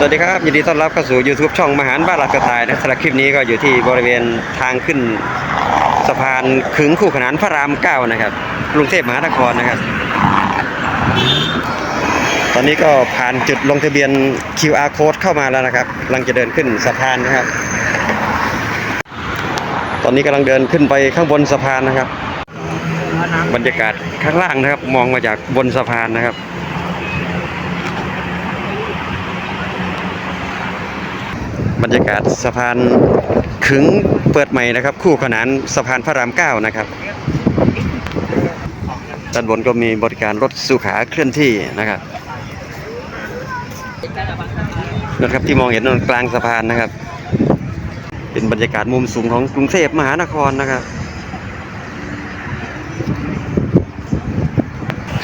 สวัสดีครับ ยินดีต้อนรับเข้าสู่ YouTube ช่องมหารบ้านหลักกระต่ายนะสำหรับคลิปนี้ก็อยู่ที่บริเวณทางขึ้นสะพานขึงคู่ขนานพระรามเก้านะครับกรุงเทพมหานครนะครับ ตอนนี้ก็ผ่านจุดลงทะเบียน QR code เข้ามาแล้วนะครับกำลังจะเดินขึ้นสะพานนะครับ ตอนนี้กำลังเดินขึ้นไปข้างบนสะพานนะครับ บรรยากาศข้างล่างนะครับ มองมาจากบนสะพานนะครับ บรรยากาศสะพานขึงเปิดใหม่นะครับ คู่ขนานสะพานพระรามเก้านะครับด้านบนก็มีบริการรถสุขาเคลื่อนที่นะครับนะครับที่มองเห็นตรงกลางสะพานนะครับ เป็นบรรยากาศมุมสูงของกรุงเทพมหานครนะครับ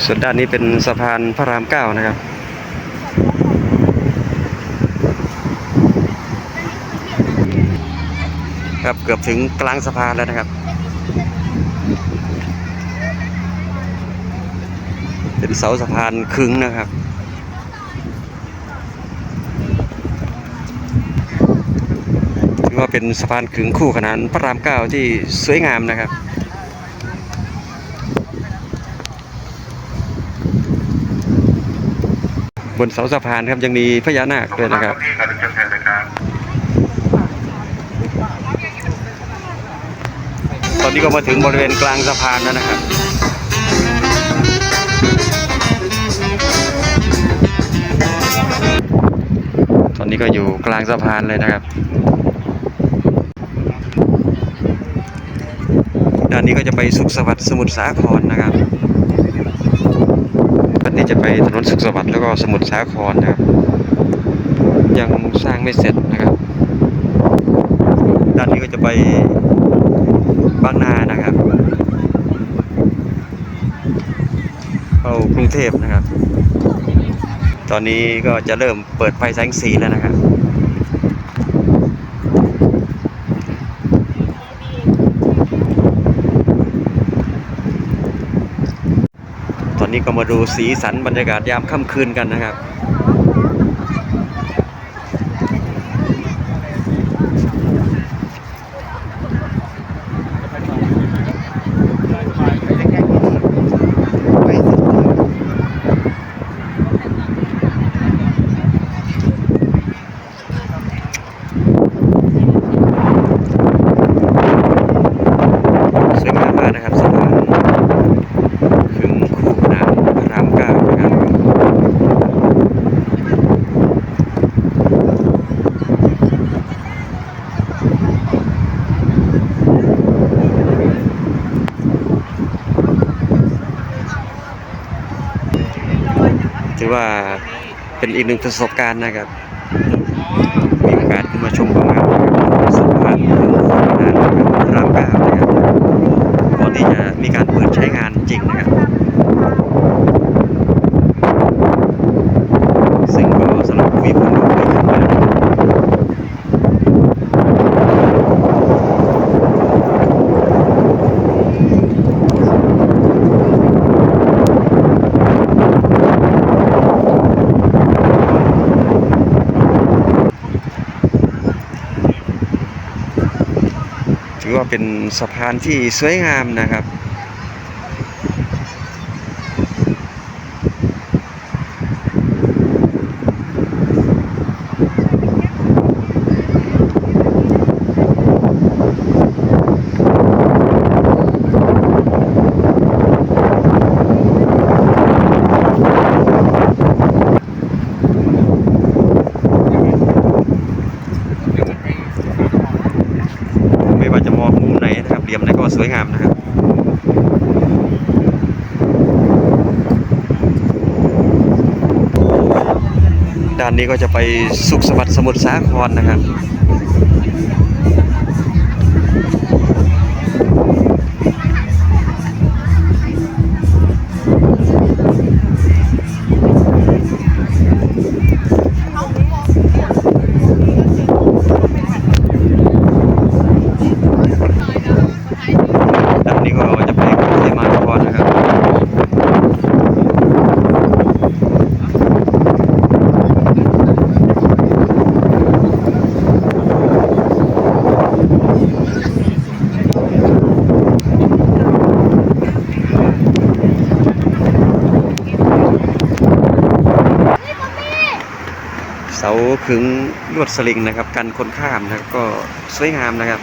ส่วนด้านนี้เป็นสะพานพระรามเก้านะครับ ครับเกือบถึงกลางสะพานแล้วนะครับ เป็นเสาสะพานขึงนะครับถือว่าเป็นสะพานขึงคู่ขนานพระรามเก้าที่สวยงามนะครับบนเสาสะพานครับยังมีพญานาคด้วยนะครับ ที่การเชิญเชิญนะครับ ตอนนี้ก็มาถึงบริเวณกลางสะพานแล้วนะครับตอนนี้ก็อยู่กลางสะพานเลยนะครับ ด้านนี้ก็จะไปสุขสวัสดิ์สมุทรสาครนะครับด้านนี้จะไปถนนสุขสวัสดิ์แล้วก็สมุทรสาครนะครับ ยังสร้างไม่เสร็จนะครับ ด้านนี้ก็จะไป บางนานะครับ เข้ากรุงเทพนะครับ ตอนนี้ก็จะเริ่มเปิดไฟแสงสีแล้วนะครับตอนนี้ก็มาดูสีสันบรรยากาศยามค่ำคืนกันนะครับ สวยงามมากนะครับสะพานขึงคู่ขนานพระรามเก้านะครับ ถือว่าเป็นอีกหนึ่งประสบการณ์นะครับมีโอกาสขึ้นมาชมความงามนะครับสะพานขึงคู่ขนานนะครับพระรามเก้านะครับก่อนที่จะมีการเปิดใช้งานจริงนะครับ ซึ่งก็สำหรับผู้มีผู้รู้ไม่ขึ้นมานะครับ ถือว่าเป็นสะพานที่สวยงามนะครับ ไม่ว่าจะมองมุมไหนนะครับเหลี่ยมไหนก็ สวยงามนะครับด้านนี้ก็จะไปสุขสวัสดิ์สมุทรสาครนะครับาขึงลวดสลิงนะครับ กันคนข้ามนะครับก็สวยงามนะครับ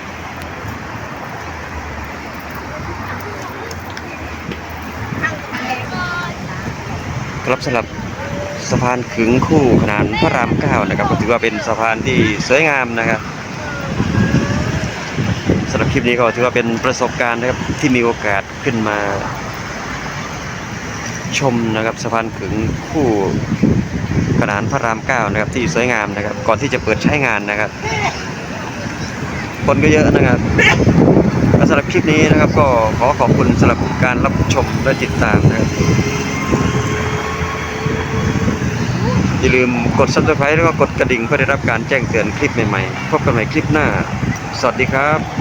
ครับสำหรับสะพานขึงคู่ขนานพระรามเก้านะครับ ก็ถือว่าเป็นสะพานที่สวยงามนะครับสำหรับคลิปนี้ก็ถือว่าเป็นประสบการณ์นะครับที่มีโอกาสขึ้นมา ชมนะครับสะพานขึงคู่ ขนานพระรามเก้านะครับที่สวยงามนะครับ ก่อนที่จะเปิดใช้งานนะครับ คนก็เยอะนะครับและสำหรับคลิปนี้นะครับ ก็ขอขอบคุณสำหรับการรับชมและติดตามนะครับอย่าลืมกด subscribe แล้วก็กดกระดิ่งเพื่อได้รับการแจ้งเตือนคลิปใหม่ๆ พบกันใหม่คลิปหน้า สวัสดีครับ